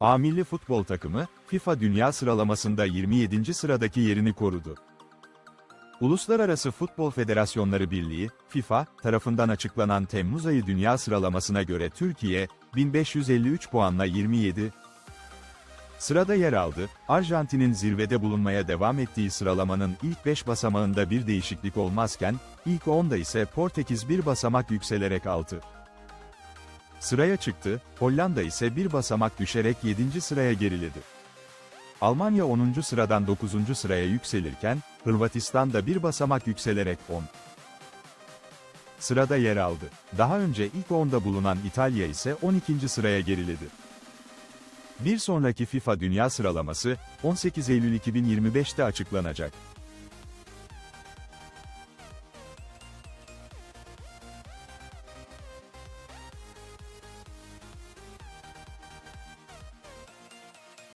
A milli futbol takımı, FIFA Dünya Sıralaması'nda 27. sıradaki yerini korudu. Uluslararası Futbol Federasyonları Birliği, FIFA, tarafından açıklanan Temmuz ayı dünya sıralamasına göre Türkiye, 1553 puanla 27. Sırada yer aldı, Arjantin'in zirvede bulunmaya devam ettiği sıralamanın ilk 5 basamağında bir değişiklik olmazken, ilk 10'da ise Portekiz bir basamak yükselerek aldı. Sıraya çıktı, Hollanda ise bir basamak düşerek 7. sıraya geriledi. Almanya 10. sıradan 9. sıraya yükselirken, Hırvatistan da bir basamak yükselerek 10. Sırada yer aldı. Daha önce ilk 10'da bulunan İtalya ise 12. sıraya geriledi. Bir sonraki FIFA Dünya Sıralaması, 18 Eylül 2025'te açıklanacak.